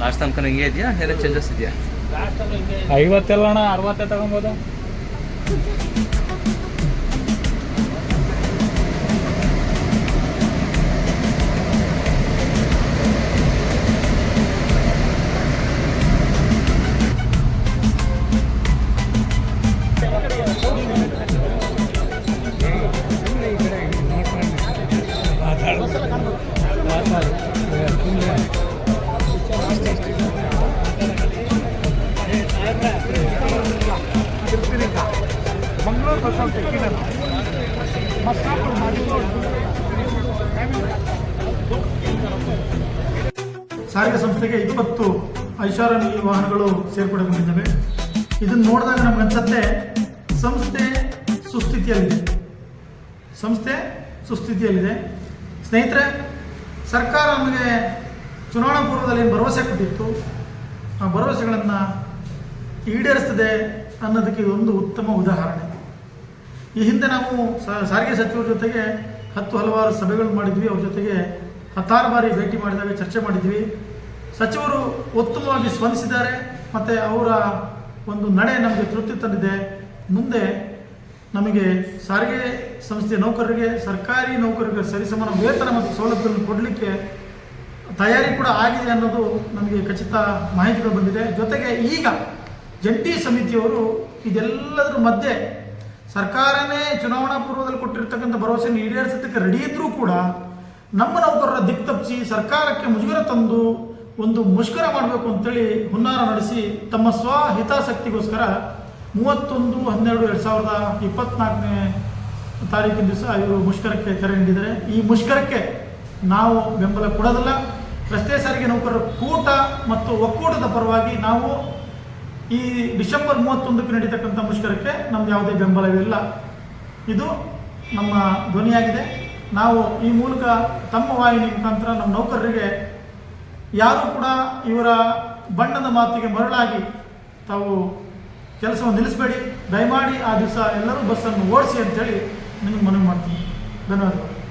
Last ತನಕ ಹಿಂಗೆ ಇದೆಯಾ? ಏನೋ ಚೇಂಜಸ್ ಇದೆಯಾ? ಐವತ್ತೆಲ್ಲ ಅಣ್ಣ ಅರವತ್ತೇ ತಗೊಬೋದು. ಸಾರಿಗೆ ಸಂಸ್ಥೆಗೆ ಇಪ್ಪತ್ತು ಐಷಾರಾಮಿ ವಾಹನಗಳು ಸೇರ್ಪಡೆಗೊಂಡಿದ್ದಾವೆ ಇದನ್ನು ನೋಡಿದಾಗ ನಮ್ಗೆ ಅನ್ಸತ್ತೆ, ಸಂಸ್ಥೆ ಸುಸ್ಥಿತಿಯಲ್ಲಿದೆ. ಸಂಸ್ಥೆ ಸುಸ್ಥಿತಿಯಲ್ಲಿದೆ. ಸ್ನೇಹಿತರೆ, ಸರ್ಕಾರ ನಮಗೆ ಚುನಾವಣಾ ಪೂರ್ವದಲ್ಲಿ ಏನು ಭರವಸೆ ಕೊಟ್ಟಿತ್ತು? ಆ ಭರವಸೆಗಳನ್ನು ಈಡೇರಿಸ್ತದೆ ಅನ್ನೋದಕ್ಕೆ ಇದೊಂದು ಉತ್ತಮ ಉದಾಹರಣೆ. ಈ ಹಿಂದೆ ನಾವು ಸಾರಿಗೆ ಸಚಿವರ ಜೊತೆಗೆ ಹತ್ತು ಹಲವಾರು ಸಭೆಗಳು ಮಾಡಿದ್ವಿ. ಅವ್ರ ಜೊತೆಗೆ ಹತ್ತಾರು ಬಾರಿ ಭೇಟಿ ಮಾಡಿದಾಗ, ಚರ್ಚೆ ಮಾಡಿದ್ವಿ. ಸಚಿವರು ಉತ್ತಮವಾಗಿ ಸ್ಪಂದಿಸಿದ್ದಾರೆ. ಮತ್ತು ಅವರ ಒಂದು ನಡೆ ನಮಗೆ ತೃಪ್ತಿ ತಂದಿದೆ. ಮುಂದೆ ನಮಗೆ ಸಾರಿಗೆ ಸಂಸ್ಥೆ ನೌಕರರಿಗೆ, ಸರ್ಕಾರಿ ನೌಕರರಿಗೆ ಸರಿಸಮಾನ ವೇತನ ಮತ್ತು ಸೌಲಭ್ಯಗಳನ್ನು ಕೊಡಲಿಕ್ಕೆ ತಯಾರಿ ಕೂಡ ಆಗಿದೆ ಅನ್ನೋದು ನಮಗೆ ಖಚಿತ ಮಾಹಿತಿಗಳು ಬಂದಿದೆ. ಜೊತೆಗೆ ಈಗ ಜಂಟಿ ಸಮಿತಿಯವರು ಇದೆಲ್ಲದರ ಮಧ್ಯೆ ಸರ್ಕಾರನೇ ಚುನಾವಣಾ ಪೂರ್ವದಲ್ಲಿ ಕೊಟ್ಟಿರ್ತಕ್ಕಂಥ ಭರವಸೆಯನ್ನು ಈಡೇರಿಸೋದಕ್ಕೆ ರೆಡಿ ಇದ್ದರೂ ಕೂಡ ನಮ್ಮ ನೌಕರರ ದಿಕ್ ತಪ್ಪಿಸಿ ಸರ್ಕಾರಕ್ಕೆ ಮುಜುಗರ ತಂದು ಒಂದು ಮುಷ್ಕರ ಮಾಡಬೇಕು ಅಂತೇಳಿ ಹುನ್ನಾರ ನಡೆಸಿ ತಮ್ಮ ಸ್ವಹಿತಾಸಕ್ತಿಗೋಸ್ಕರ ಮೂವತ್ತೊಂದು, ಹನ್ನೆರಡು, ಎರಡು ಸಾವಿರದ ಇಪ್ಪತ್ನಾಲ್ಕನೇ ತಾರೀಕಿನ ದಿವಸ ಇವರು ಮುಷ್ಕರಕ್ಕೆ ಕರೆ ನೀಡಿದ್ದಾರೆ ಈ ಮುಷ್ಕರಕ್ಕೆ ನಾವು ಬೆಂಬಲ ಕೊಡೋದಿಲ್ಲ. ರಸ್ತೆ ಸಾರಿಗೆ ನೌಕರರ ಕೂಟ ಮತ್ತು ಒಕ್ಕೂಟದ ಪರವಾಗಿ ನಾವು ಈ ಡಿಸೆಂಬರ್ ಮೂವತ್ತೊಂದಕ್ಕೆ ನಡೀತಕ್ಕಂಥ ಮುಷ್ಕರಕ್ಕೆ ನಮ್ದು ಯಾವುದೇ ಬೆಂಬಲವಿಲ್ಲ. ಇದು ನಮ್ಮ ಧ್ವನಿಯಾಗಿದೆ. ನಾವು ಈ ಮೂಲಕ ತಮ್ಮ ವಾಹಿನಿ ಮುಖಾಂತರ ನಮ್ಮ ನೌಕರರಿಗೆ ಯಾರು ಕೂಡ ಇವರ ಬಣ್ಣದ ಮಾತಿಗೆ ಮರಳಾಗಿ ತಾವು ಕೆಲಸವನ್ನು ನಿಲ್ಲಿಸಬೇಡಿ. ದಯಮಾಡಿ ಆ ದಿವಸ ಎಲ್ಲರೂ ಬಸ್ಸನ್ನು ಓಡಿಸಿ ಅಂತೇಳಿ ನಿಮಗೆ ಮನವಿ ಮಾಡ್ತೀನಿ. ಧನ್ಯವಾದಗಳು.